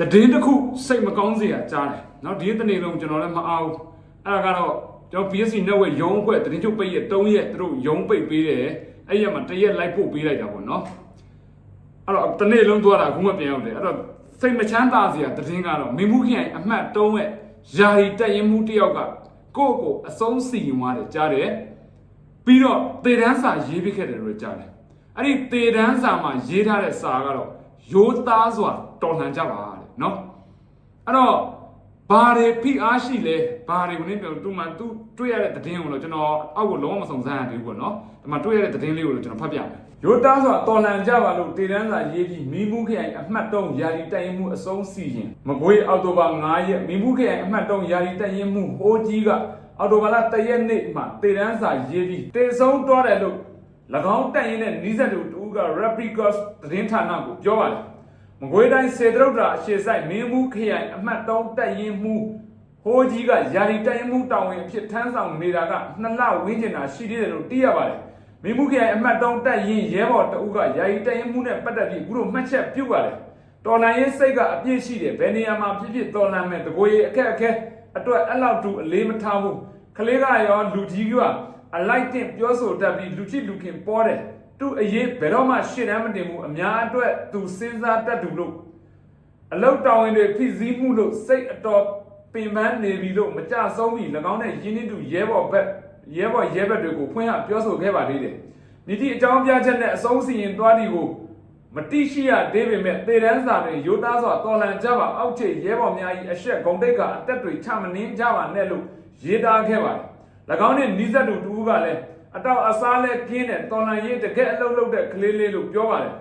တည်င်းတစ်ခုစိတ်မကောင်းစရာကြားတယ်เนาะဒီတနေ့လုံးကျွန်တော်လည်းမအားဘူးအဲ့ဒါကတော့ကျွန်တော် BSC network ရုံးအဖွဲ့တည်င်းချုပ်ပိတ်ရက်3ရက်သူတို့ရုံးပိတ်ပေးတယ်အဲ့ရက်မှာတစ်ရက်လိုက်ပို့ပေးလိုက်တာပေါ့เนาะအဲ့တော့တနေ့လုံးသွားတာအခုမှပြန်ရောက်တယ်အဲ့တော့စိတ်မချမ်းသာစရာတည်င်းကတော့မိမှုခိုင်အမှတ်3ရဲ့ယာယီတက်ရင်မှုတစ်ယောက်ကကိုယ့်ကိုယ်အဆုံးစီရင်သွားတယ်ကြားတယ်ပြီးတော့တေတန်းစာရေးပြခဲ့တယ်လို့ကြားတယ်အဲ့ဒီတေတန်းစာမှာရေးထားတဲ့စာကတော့ရိုးသားစွာတော်လှန်ကြပါတဲ့ เนาะအဲ့တော့ဘာတွေဖိအားရှိလဲဘာတွေဝင်ပြောသူမှသူတွေ့ရတဲ့သတင်းကိုတော့ကျွန်တော်အောက်ကိုလုံးဝမစုံစမ်းရသေးဘူးပေါ့နော်ဒီမှာတွေ့ရတဲ့သတင်းလေးကိုတော့ကျွန်တော်ဖတ်ပြမယ်ရိုးသားစွာတော်လှန်ကြပါလို့တေတန်းစာရေးပြီးမိမှုခရိုင်အမှတ်3ယာရီတိုင်ရင်မှုအဆုံးစီရင်မကွေးအောက်တိုဘာ9ရက်မိမှုခရိုင်အမှတ်3ယာရီတိုင်ရင်မှုဟိုးကြီးကအောက်တိုဘာလ1ရက်နေ့မှာတေတန်းစာရေးပြီးတေဆုံးတော့တယ်လို့၎င်းတိုင်ရင်တဲ့နီးစပ်သူတူက Replicas သတင်းဌာနကိုပြောပါတယ် မကွေးတိုင်းစေတရုတ်တာအရှိဆိုင်မင်းမှုခရိုင်အမှတ်3တက်ရင်မှုဟိုးကြီးကယာရီတက်ရင်မှုတောင်ဝင်အဖြစ်ထမ်းဆောင်နေတာကနှစ်လဝန်းကျင်တာရှိသေးတယ်လို့သိရပါတယ်မင်းမှုခရိုင်အမှတ်3တက်ရင်ရဲဘော်တအုပ်ကယာရီတက်ရင်မှုနဲ့ပတ်သက်ပြီးအခုတို့မှတ်ချက်ပြုတ်ပါတယ်တော်လန်ရေးစိတ်ကအပြည့်ရှိတယ်ဘယ်နေရာမှာဖြစ်ဖြစ်တော်လန်မဲ့တကိုယ်ရေးအခက်အခဲအတွက်အဲ့လောက်တူအလေးမထားဘူးကလေးကရောလူကြီးကအလိုက်တင်ပြောဆိုတတ်ပြီးလူချစ်လူခင်ပေါ်တယ် သူ့အရေးဘယ်တော့မှရှင်းတမ်းမတင်ဘူးအများအတွက်သူစဉ်းစားတတ်သူလို့အလောက်တောင်းရင်တွေဖြစ်စည်းမှုလို့စိတ်အတော်ပင်ပန်းနေပြီလို့မကြဆုံးပြီ၎င်းနဲ့ရင်းနှီးသူရဲဘော်ဘက်ရဲဘော်ရဲဘက်တွေကိုဖွင့်ဟပြောဆိုခဲ့ပါသေးတယ်မြစ်တီအကြောင်းပြချက်နဲ့အဆုံးစီရင်သွားသည်ကိုမတိရှိရသေးပေမဲ့သေတန်းစာတွေရိုးသားစွာတော်လန်ကြပါအောက်ခြေရဲဘော်များ၏အဆက်ဂုံတိတ်ကအသက်တွေချမနှင်းကြပါနဲ့လို့ရေးသားခဲ့ပါတယ်၎င်းနဲ့နီးစပ်သူတူကလည်း အတော့အစားလဲပြင်းတဲ့တော်လန်ရေးတကက်အလုပ်လုပ်တဲ့ကလေးလေးလို့ပြောပါတယ်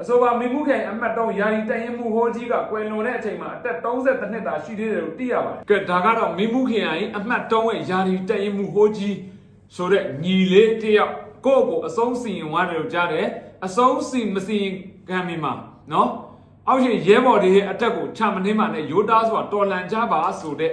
အဆိုပါမိမှုခိုင်အမှတ်တော့ယာယီတရင်မှုဟိုးကြီးကကွယ်လွန်တဲ့အချိန်မှာအသက်30နှစ်သာရှိသေးတယ်လို့သိရပါတယ်ကဲဒါကတော့မိမှုခိုင်ရဲ့အမှတ်တော့ရဲ့ယာယီတရင်မှုဟိုးကြီးဆိုတဲ့ညီလေးတယောက်ကိုယ့်ကိုအဆုံးစီရင်သွားတယ်လို့ကြားတယ်အဆုံးစီမစီရင်ခံမိမှာနော်အောက်ရှင်ရဲဘော်တွေရဲ့အတက်ကိုချမနှင်းမှနဲ့ရိုးသားစွာတော်လန်ကြပါဆိုတဲ့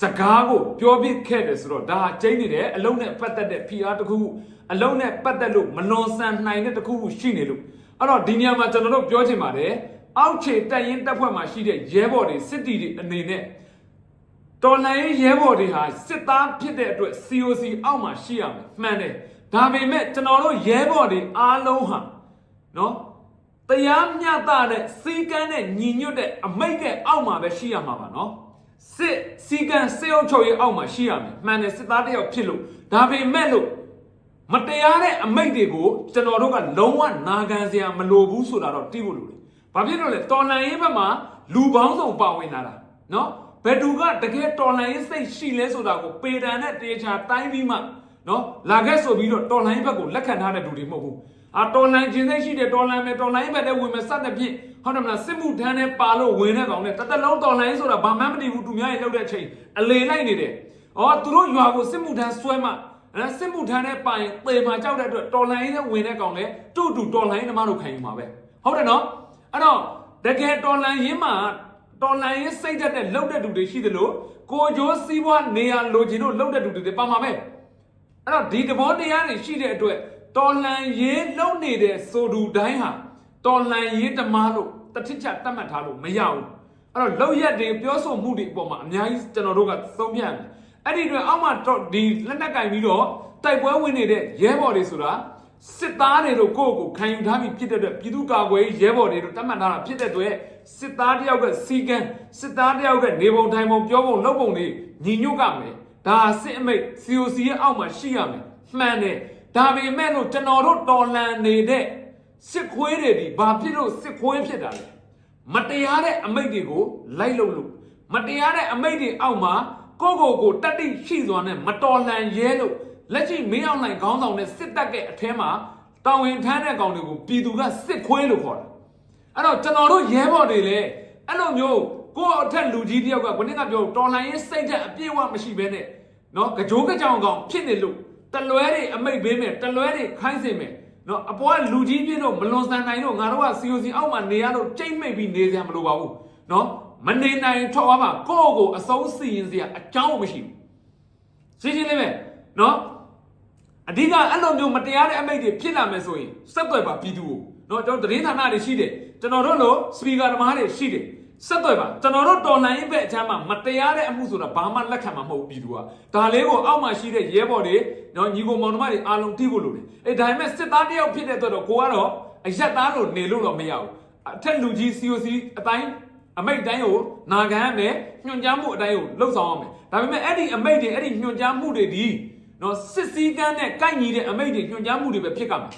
စကားကိုပြောပြခဲ့တယ်ဆိုတော့ဒါဟာကျင်းနေတယ်အလုံးနဲ့ပတ်သက်တဲ့ PR တစ်ခုခုအလုံးနဲ့ပတ်သက်လို့မလွန်ဆန်နိုင်တဲ့တစ်ခုခုရှိနေလို့အဲ့တော့ဒီနေရာမှာကျွန်တော်တို့ပြောချင်ပါတယ်အောက်ခြေတက်ရင်တက်ဖွဲ့မှာရှိတဲ့ရဲဘော်တွေစစ်တီတွေအနေနဲ့တော်လှန်ရေးရဲဘော်တွေဟာစစ်သားဖြစ်တဲ့အတွက် COC အောက်မှာရှိရမယ်မှန်တယ်ဒါပေမဲ့ကျွန်တော်တို့ရဲဘော်တွေအားလုံးဟာနော်တရားမျှတတဲ့စီကန်းတဲ့ညီညွတ်တဲ့အမိတ်တဲ့အောက်မှာပဲရှိရမှာပါနော် စစ်စီကံစေအုပ်ချုပ်ရေးအောက်မှာရှိရမယ်မှန်တယ်စစ်သားတစ်ယောက်ဖြစ်လို့ဒါပေမဲ့လို့မတရားတဲ့အမိတ်တွေကိုကျွန်တော်တို့ကလုံးဝနာခံစရာမလိုဘူးဆိုတာတော့သိဖို့လိုတယ်။ဘာဖြစ်လို့လဲတော်လန်ရေးဘက်မှာလူပေါင်းစုံပါဝင်လာတာနော်ဘယ်သူကတကယ်တော်လန်ရေးစိတ်ရှိလဲဆိုတာကိုပေတံနဲ့တေချာတိုင်းပြီးမှနော်လာခဲ့ဆိုပြီးတော့တော်လန်ရေးဘက်ကိုလက်ခံထားတဲ့လူတွေမဟုတ်ဘူး။ အာတော်လန်ခြင်းစိတ်ရှိတယ်တော်လန်မယ်တော်လန်ရေးဘက်နဲ့ဝင်မယ်စတဲ့ဖြင့်ဟုတ်တယ်မလားစစ်မှုထမ်းနဲ့ပါလို့ဝင်တဲ့ကောင်နဲ့တသက်လုံးတော်လိုင်းဆိုတာဘာမှမတည်ဘူးသူများရေလောက်တဲ့အချိန်အလေလိုက်နေတယ်။အော်သူတို့ရွာကိုစစ်မှုထမ်းဆွဲမှအဲစစ်မှုထမ်းနဲ့ပိုင်သေမှာကြောက်တဲ့အတွက်တော်လိုင်းနဲ့ဝင်တဲ့ကောင်လေတူတူတော်လိုင်းသမားတို့ခံယူမှာပဲ။ဟုတ်တယ်နော်။အဲ့တော့တကယ်တော်လိုင်းရင်းမှာတော်လိုင်းရင်းစိတ်ဓာတ်နဲ့လောက်တဲ့သူတွေရှိသလိုကိုကြိုးစည်းဝါးနေရလိုချင်တို့လောက်တဲ့သူတွေပါမှာပဲ။အဲ့တော့ဒီတဘောတရားတွေရှိတဲ့အတွက် တော်လန်ရေးလုံနေတဲ့ဆိုသူတိုင်းဟာတော်လန်ရေးတမားလို့တတိချတတ်မှတ်ထားလို့မရဘူးအဲ့တော့လောက်ရက်တွေပြောဆိုမှုတွေအပေါ်မှာအများကြီးကျွန်တော်တို့ကသုံးဖြတ်တယ်အဲ့ဒီအတွက်အောက်မှာတော့ဒီလက်နက်ကင်ပြီးတော့တိုက်ပွဲဝင်နေတဲ့ရဲဘော်တွေဆိုတာစစ်သားတွေတို့ကိုယ့်ကိုခံယူထားပြီးဖြစ်တဲ့အတွက်ပြည်သူ့ကာကွယ်ရေးရဲဘော်တွေတို့တတ်မှတ်ထားတာဖြစ်တဲ့အတွက်စစ်သားတယောက်ကစီကံစစ်သားတယောက်ကနေပုံထိုင်ပုံပြောပုံလုပ်ပုံတွေညီညွတ်ကမယ်ဒါစစ်အမိတ် COC ရဲ့အောက်မှာရှိရမယ်မှန်တယ် ဒါပေမဲ့လို့ကျွန်တော်တို့တော်လန်နေတဲ့စစ်ခွေးတွေဒီဘာဖြစ်လို့စစ်ခွေးဖြစ်တာလဲမတရားတဲ့အမိတ်တွေကိုလိုက်လို့လို့မတရားတဲ့အမိတ်တွေအောက်မှာကိုကိုကိုတတိရှိစွာနဲ့မတော်လန်ရဲလို့လက်ရှိမင်းအောင်လှိုင်ခေါင်းဆောင်နဲ့စစ်တပ်ရဲ့အထဲမှာတောင်ဝင်ထမ်းတဲ့ကောင်တွေကိုပြည်သူကစစ်ခွေးလို့ခေါ်တာအဲ့တော့ကျွန်တော်တို့ရဲဘော်တွေလည်းအဲ့လိုမျိုးကိုယ့်အထက်လူကြီးတယောက်ကခုနကပြောတော်လှန်ရေးစိတ်ဓာတ်အပြည့်အဝမရှိဘဲနဲ့နော်ကြိုးကြောင်ကောင်ဖြစ်နေလို့ တလွဲတွေအမိတ်ပေးမယ်တလွဲတွေခိုင်းစင်မယ်နော်အပေါ်ကလူကြီးပြင်းတော့မလွန်ဆန်နိုင်တော့ငါတို့က COC အောက်မှာနေရတော့ကြိတ်မိတ်ပြီးနေစရာမလိုပါဘူးနော်မနေနိုင်ထောက်သွားမှာကိုယ့်ကိုအဆုံးစီရင်စရာအကြောင်းမရှိဘူးရှင်းရှင်းလေးပဲနော်အဓိကအဲ့လိုမျိုးမတရားတဲ့အမိတ်တွေဖြစ်လာမယ်ဆိုရင်စက်သွယ်ပါပြည်သူကိုနော်ကျွန်တော်သတင်းဌာနတွေရှိတယ်ကျွန်တော်တို့လိုစပီကာသမားတွေရှိတယ် ဆက်သွယ်ပါကျွန်တော်တို့တော်လှန်ရေးဘက်အချမ်းမှာမတရားတဲ့အမှုဆိုတာဘာမှလက်ခံမှာမဟုတ်ဘူးပြည်သူကဒါလေးကိုအောက်မှာရှိတဲ့ရဲဘော်တွေနော်ညီကိုမောင်နှမတွေအားလုံးသိဖို့လိုတယ်အေးဒါပေမဲ့စစ်သားတယောက်ဖြစ်တဲ့အတွက်တော့ကိုကတော့အရက်သားလို့နေလို့တော့မရဘူးအထက်လူကြီး COC အတိုင်းအမိတ်တိုင်းကိုနာခံရမယ်ညွှန်ကြားမှုအတိုင်းကိုလှုပ်ဆောင်ရမယ်ဒါပေမဲ့အဲ့ဒီအမိတ်တွေအဲ့ဒီညွှန်ကြားမှုတွေဒီနော်စစ်စည်းကမ်းနဲ့ကိုက်ညီတဲ့အမိတ်တွေညွှန်ကြားမှုတွေပဲဖြစ်ကြမှာ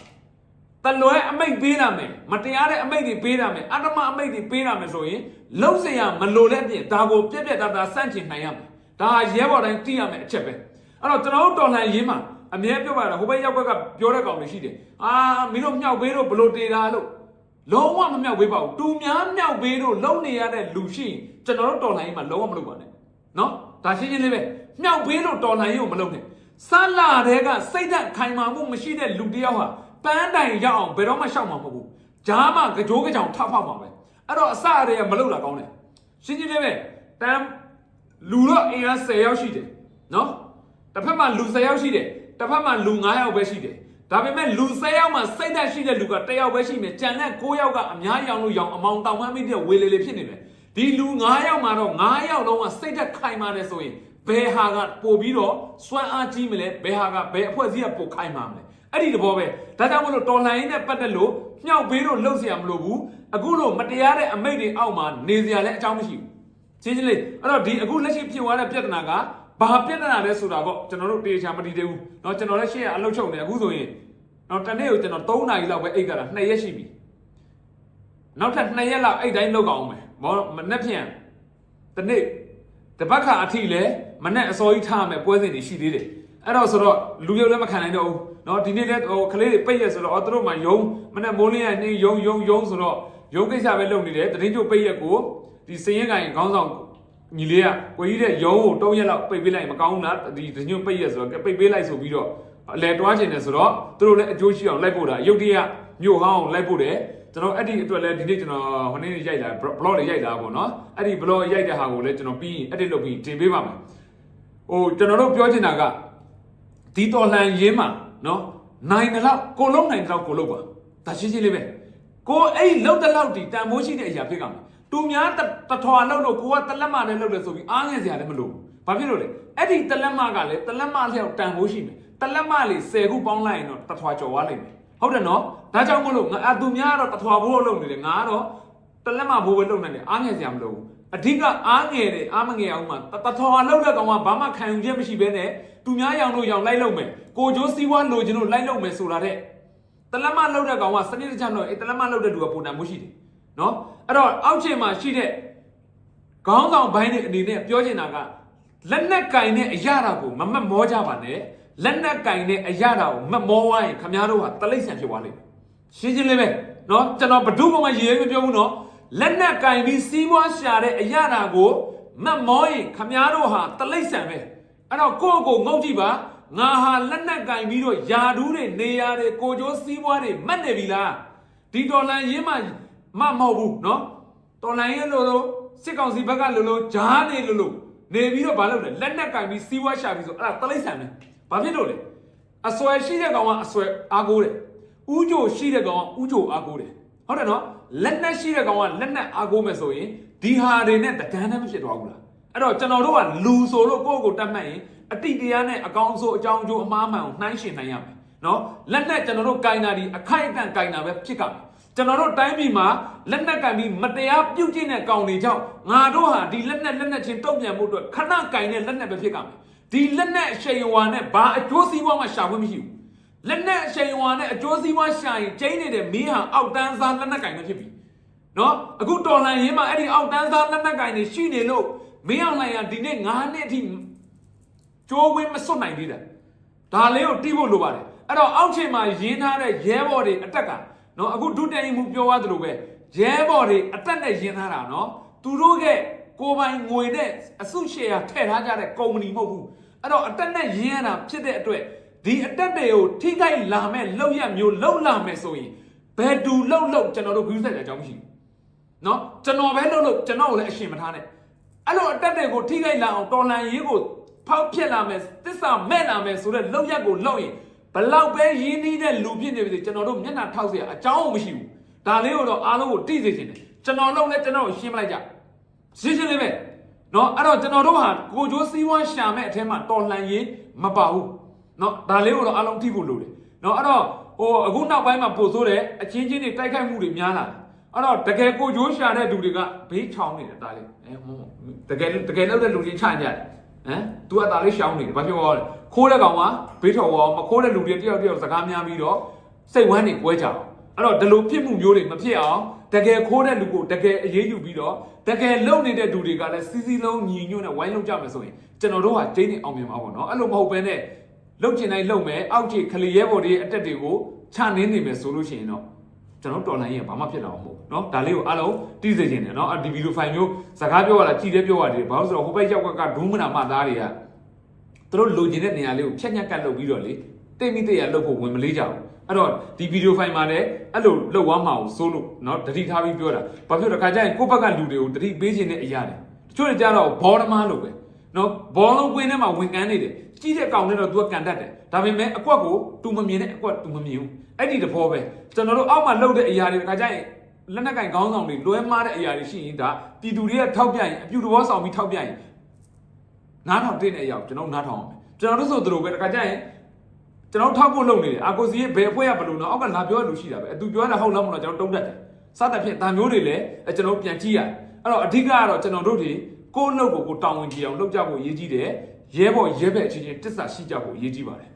တလွဲအမိတ်ပေးရမယ်မတရားတဲ့အမိတ်တွေပေးရမယ်အတ္တမအမိတ်တွေပေးရမယ်ဆိုရင်လုံးစရာမလိုတဲ့အပြင်ဒါကိုပြက်ပြက်သားသားစန့်ကျင်နိုင်ရမယ်ဒါဟာရဲဘော်တိုင်းသိရမယ်အချက်ပဲအဲ့တော့ကျွန်တော်တို့တော်လှန်ရေးမှာအမြဲပြောပါတာဟိုဘက်ရောက်ဘက်ကပြောတဲ့ကောင်တွေရှိတယ်အာမင်းတို့မြောက်ပေးတို့ဘလို့တေတာလို့လုံးဝမမြောက်ပေးပါဘူးတူများမြောက်ပေးတို့လုံနေရတဲ့လူရှိရင်ကျွန်တော်တို့တော်လှန်ရေးမှာလုံးဝမလုပ်ပါနဲ့နော်ဒါရှင်းရှင်းလေးပဲမြောက်ပေးတို့တော်လှန်ရေးကိုမလုပ်နဲ့ဆလာတဲ့ကစိတ်ဓာတ်ခိုင်မာမှုမရှိတဲ့လူတစ်ယောက်ဟာ ပန်းတိုင်ရောက်အောင်ဘယ်တော့မှရှောက်မှာမဟုတ်ဘူးဂျားမှကြိုးကြောင်ထဖောက်မှာပဲအဲ့တော့အစအရေမလုပ်တာကောင်းတယ်ရှင်းရှင်းလေးပဲတန်းလူတော့အင်အား10ယောက်ရှိတယ်နော်တစ်ဖက်မှာလူ10ယောက်ရှိတယ်တစ်ဖက်မှာလူ9ယောက်ပဲရှိတယ်ဒါပေမဲ့လူ10ယောက်မှာစိတ်သက်ရှိတဲ့လူက1ယောက်ပဲရှိမယ်ကြံတဲ့9ယောက်ကအများရောင်လို့ရောင်အမောင်တောင်မှန်းမိတဲ့ဝေလေလေဖြစ်နေတယ်ဒီလူ9ယောက်မှာတော့9ယောက်လုံးကစိတ်သက်ခိုင်မာတယ်ဆိုရင်ဘယ်ဟာကပို့ပြီးတော့စွမ်းအားကြီးမလဲဘယ်ဟာကဘယ်အဖွဲ့အစည်းကပို့ခိုင်မာမလဲ အဲ့ဒီတဘောပဲဒါကြောင့်မလို့တော်လှန်ရေးနဲ့ပတ်သက်လို့မြောက်ဘေးတို့လှုပ်เสียမလို့ဘူးအခုလို့မတရားတဲ့အမိတ်တွေအောက်မှာနေเสียလည်းအကြောင်းမရှိဘူးချင်းချင်းလေးအဲ့တော့ဒီအခုလက်ရှိဖြစ်သွားတဲ့ပြဿနာကဘာပြဿနာလဲဆိုတာပေါ့ကျွန်တော်တို့တေချာမတည်သေးဘူးเนาะကျွန်တော်လည်းရှေ့ကအလုပ်ချုပ်နေအခုဆိုရင်เนาะတနေ့ကိုကျွန်တော်3နာရီလောက်ပဲအိတ်ကြတာ2ရက်ရှိပြီနောက်ထပ်2ရက်လောက်အိတ်တိုင်းလောက်အောင်မယ်ဘောမနေ့ပြန်တနေ့တပတ်ခါအထိလဲမနေ့အစောကြီးထားမယ်ပွဲစဉ်တွေရှိသေးတယ် အဲ့တော့ဆိုတော့လူရုပ်လည်းမခံနိုင်တော့ဘူးเนาะဒီနေ့လည်းဟိုကလေးတွေပိတ်ရဆိုတော့အော်သူတို့မှယုံမနေ့မိုးလင်းရနေယုံယုံယုံဆိုတော့ယုံကိစ္စပဲလုပ်နေတယ်တရင်ကျုပ်ပိတ်ရက်ကိုဒီစည်ရင်ကိုင်ခေါင်းဆောင်ညီလေးကကိုကြီးတဲ့ယုံကို3ရက်လောက်ပိတ်ပေးလိုက်မကောင်းဘူးလားဒီတညွတ်ပိတ်ရက်ဆိုတော့ပိတ်ပေးလိုက်ဆိုပြီးတော့အလဲတွားချင်တယ်ဆိုတော့သူတို့လည်းအကျိုးရှိအောင်လိုက်ပို့တာရုပ်တရက်မြို့ဟောင်းအောင်လိုက်ပို့တယ်ကျွန်တော်အဲ့ဒီအတွက်လည်းဒီနေ့ကျွန်တော်ဟိုနေ့ရိုက်တာ blog တွေရိုက်တာပေါ့နော်အဲ့ဒီ blog ရိုက်တဲ့ဟာကိုလည်းကျွန်တော်ပြီးရင် edit လုပ်ပြီးတင်ပေးပါမယ်ဟိုကျွန်တော်တို့ပြောချင်တာက ဒီတော်လှန်ရေးမှာနော်နိုင်တယ်လောက်ကိုလုံးနိုင်တယ်လောက်ကိုလုံးပါဒါရှင်းရှင်းလေးပဲကိုအဲ့ဒီလောက်တဲ့လောက်ဒီတန်ဖိုးရှိတဲ့အရာဖြစ်ကမှာသူများတထွာလောက်လို့ကိုကတလက်မနဲ့လောက်တယ်ဆိုပြီးအားငယ်စရာလည်းမလိုဘူးဘာဖြစ်လို့လဲအဲ့ဒီတလက်မကလည်းတလက်မလျောက်တန်ဖိုးရှိမယ်တလက်မလေး10ခုပေါင်းလိုက်ရင်တော့တထွာကျော်သွားလိမ့်မယ်ဟုတ်တယ်နော်ဒါကြောင့်မလို့ငါအသူများကတော့တထွာဘိုးလုံးနေတယ်ငါကတော့တလက်မဘိုးပဲလုံးနေတယ်အားငယ်စရာမလိုဘူးအဓိကအားငယ်တယ်အားမငယ်အောင်မှတထွာလောက်တဲ့ကောင်ကဘာမှခံယူချက်မရှိဘဲနဲ့ သူများရောင်လို့ရောင်လိုက်လုံမယ်ကိုကျိုးစည်းဝါလိုချင်လို့လိုက်လုံမယ်ဆိုတာတဲ့တလက်မလှုပ်တဲ့ကောင်ကစနစ်တကျတော့အဲတလက်မလှုပ်တဲ့သူကပုံတန်မှုရှိတယ်နော်အဲ့တော့အောက်ခြေမှာရှိတဲ့ခေါင်းဆောင်ဘိုင်းတွေအနေနဲ့ပြောချင်တာကလက်နဲ့ကင်တဲ့အရာတာကိုမမတ်မောကြပါနဲ့လက်နဲ့ကင်တဲ့အရာတာကိုမမောဝိုင်းခင်ဗျားတို့ဟာတလိမ့်ဆန်ဖြစ်သွားလိမ့်မယ်ရှင်းရှင်းလေးပဲနော်ကျွန်တော်ဘဒုဘုံမှာရေရဲမပြောဘူးနော်လက်နဲ့ကင်ပြီးစီးပွားရှာတဲ့အရာတာကိုမမောရင်ခင်ဗျားတို့ဟာတလိမ့်ဆန်ပဲ အဲ့တော့ကိုယ့်ကိုယ်ငုတ်ကြည့်ပါငါဟာလက်နက်ကင်ပြီးတော့ယာဒူးတွေနေရာတွေကိုကြိုးစီးပွားတွေမက်နေပြီလားဒီဒေါ်လာရင်းမှမမဟုတ်ဘူးเนาะ တော်လိုင်းရဲ့လို့လို့စစ်ကောင်စီဘက်ကလို့လို့ဂျားနေလို့လို့နေပြီးတော့ဘာလုပ်လဲလက်နက်ကင်ပြီးစီးပွားရှာပြီးဆိုအဲ့ဒါတလိမ့်ဆန်ပဲဘာဖြစ်လို့လဲအစွဲရှိတဲ့ကောင်ကအစွဲအားကိုးတယ်ဥကြိုရှိတဲ့ကောင်ကဥကြိုအားကိုးတယ်ဟုတ်တယ်နော်လက်နက်ရှိတဲ့ကောင်ကလက်နက်အားကိုးမယ်ဆိုရင်ဒီဟာတွေနဲ့တကန်းနဲ့မဖြစ်တော့ဘူးလားအဲ့တော့ကျွန်တော်တို့ကလူဆိုလို့ကိုယ့်ကိုယ်တတ်မှတ်ရင် အတိတရားနဲ့အကောင်အဆိုးအကြောင်းအကျိုးအမှားမှန်ကိုနှိုင်းယှဉ်နိုင်ရမယ်နော်လက်နက်ကျွန်တော်တို့ကင်တာဒီအခိုက်အတန့်ကင်တာပဲဖြစ်ကြမယ်ကျွန်တော်တို့တိုင်းပြည်မှာလက်နက်ကင်ပြီးမတရားပြုတ်ကျင့်တဲ့ကောင်တွေကြောင့်ငါတို့ဟာဒီလက်နက်လက်နက်ချင်းတုံ့ပြန်မှုအတွက်ခဏကင်တဲ့လက်နက်ပဲဖြစ်ကြမယ်ဒီလက်နက်အရှိန်အဝါနဲ့ဘာအကျိုးစီးပွားမှရှာခွင့်မရှိဘူးလက်နက်အရှိန်အဝါနဲ့အကျိုးစီးပွားရှာရင်ကျင်းနေတဲ့မင်းဟာအောက်တန်းစားလက်နက်ကင်ပဲဖြစ်ပြီနော်အခုတော်လှန်ရေးမှာအဲ့ဒီအောက်တန်းစားလက်နက်ကင်တွေရှိနေလို့မင်းအောင်လှိုင်ကဒီနေ့9နှစ်အထိ ကြိုးဝင်းမစွတ်နိုင်သေးတာဒါလေးကိုတီးဖို့လိုပါတယ်အဲ့တော့အောက်ခြေမှာရင်းထားတဲ့ရဲဘော်တွေအတက်ကနော်အခုဒုတက်ရင်မှုပြောသွားသလိုပဲရဲဘော်တွေအတက်နဲ့ရင်းထားတာနော်သူတို့ကကိုယ်ပိုင်ငွေနဲ့အစုရှယ်ယာထည့်ထားကြတဲ့ကုမ္ပဏီမဟုတ်ဘူးအဲ့တော့အတက်နဲ့ရင်းရတာဖြစ်တဲ့အတွက်ဒီအတက်တွေကိုထိခိုက်လာမဲ့လောက်ရမျိုးလောက်လာမဲ့ဆိုရင်ဘယ်တူလောက်လောက်ကျွန်တော်တို့ဂရုစိုက်တဲ့အကြောင်းမရှိဘူးနော်ကျွန်တော်ပဲလောက်လို့ကျွန်တော်ကိုလည်းအရှင်မထားနဲ့အဲ့လိုအတက်တွေကိုထိခိုက်လာအောင်တော်လန်ရေးကို ဖောက်ပြက်လာမယ်တစ္ဆာမဲ့လာမယ်ဆိုတဲ့လောက်ရက်ကိုလောက်ရင်ဘလောက်ပဲရင်းနှီးတဲ့လူဖြစ်နေပြီကျွန်တော်တို့မျက်နှာထောက်เสียအကြောင်းမရှိဘူးဒါလေးကိုတော့အားလုံးကိုတိစေချင်တယ်ကျွန်တော်လုံးလဲကျွန်တော်ကိုရှင်းပလိုက်ကြ ရှင်းရှင်းလေးပဲเนาะအဲ့တော့ကျွန်တော်တို့ဟာကိုကျိုးစီးပွားရှာမဲ့အထက်မှာတော်လှန်ရေးမပါဘူးเนาะဒါလေးကိုတော့အလုံးထိဖို့လိုတယ်เนาะအဲ့တော့ဟိုအခုနောက်ပိုင်းမှာပို့ဆိုးတယ်အချင်းချင်းတွေတိုက်ခိုက်မှုတွေများလာတယ်အဲ့တော့တကယ်ကိုကျိုးရှာတဲ့လူတွေကဘေးချောင်းနေတယ်ဒါလေးအဲဟိုတကယ်တကယ်လို့တဲ့လူတွေချကြတယ် ဟမ် तू ကဒါလေးရှောင်းနေတယ်ဘာဖြစ်သွားလဲခိုးတဲ့ကောင်ကဘေးထော်ဝေါမခိုးတဲ့လူတွေတယောက်တယောက်စကားများပြီးတော့စိတ်ဝမ်းနေကွဲကြအောင်အဲ့တော့ဒီလိုဖြစ်မှုမျိုးတွေမဖြစ်အောင်တကယ်ခိုးတဲ့လူကိုတကယ်အရေးယူပြီးတော့တကယ်လုံနေတဲ့လူတွေကလည်းစီစီလုံးညီညွတ်နဲ့ဝိုင်းလုံးကြမယ်ဆိုရင်ကျွန်တော်တို့ဟာကျင်းနေအောင်မြင်မှာပေါ့နော်အဲ့လိုမဟုတ်ဘဲနဲ့လုံကျင်တိုင်းလုံမယ်အောက်ခြေခလီရဲဘော်တွေရဲ့အတက်တွေကိုချနင်းနေမယ်ဆိုလို့ရှိရင်တော့ ကျွန်တော်တော်လိုင်းရင်ဘာမှဖြစ်လာအောင်မဟုတ်ဘူးเนาะဒါလေးကိုအားလုံးသိစေချင်တယ်เนาะဒီဗီဒီယိုဖိုင်မျိုးစကားပြောရတာကြည်တယ်ပြောရတယ်ဘာလို့ဆိုတော့ဟိုဘက်ရောက်ကကဒူးမနာမသားတွေကသူတို့လိုချင်တဲ့နေရာလေးကိုဖြတ်ညက်ကတ်လုပ်ပြီးတော့လေတိတ်မိတိတ်ရလုပ်ဖို့ဝင်မလေးကြဘူးအဲ့တော့ဒီဗီဒီယိုဖိုင်မှာလည်းအဲ့လိုလုပ်သွားမှာကိုစိုးလို့เนาะတတိထားပြီးပြောတာဘာဖြစ်လို့တခါကျရင်ကိုယ့်ဘက်ကလူတွေကိုတတိပေးခြင်းနဲ့အရာတယ်တချို့တွေကြတော့ဘောဓမားလို့ပဲเนาะဘောလုံးကွင်းထဲမှာဝင်ကန်းနေတယ်ကြီးတဲ့ကောင်နဲ့တော့ तू ကကန်တတ်တယ် ဒါပေမဲ့အကွက်ကို तू မမြင်တဲ့အကွက် तू မမြင်ဘူးအဲ့ဒီတဘောပဲကျွန်တော်တို့အောက်မှာလှုပ်တဲ့အရာတွေတခါကျရင်လက်နက်ကင်ခေါင်းဆောင်တွေလွဲမားတဲ့အရာတွေရှိရင်ဒါပြည်သူတွေကထောက်ပြရင်အပြူတော်ဆောင်ပြီးထောက်ပြရင်နားထောင်တဲ့တဲ့အရာကိုကျွန်တော်နားထောင်အောင်မယ်ကျွန်တော်တို့ဆိုသူတို့ပဲတခါကျရင်ကျွန်တော်ထောက်ဖို့လုပ်နေတယ်အာကိုစီရဲ့ဘယ်အဖွဲ့ကဘယ်လိုနော်အောက်ကလာပြောရလို့ရှိတာပဲအတူပြောရတာဟုတ်လားမဟုတ်လားကျွန်တော်တုံးတတ်တယ်စသဖြင့်ဒါမျိုးတွေလည်းကျွန်တော်ပြန်ကြည့်ရတယ်အဲ့တော့အဓိကကတော့ကျွန်တော်တို့တွေကိုယ့်နှုတ်ကိုကိုတောင်းဝင်ကြည့်အောင်လုပ်ကြဖို့အရေးကြီးတယ်ရဲဘော်ရဲဘက်အချင်းချင်းတစ္ဆာရှိကြဖို့အရေးကြီးပါတယ်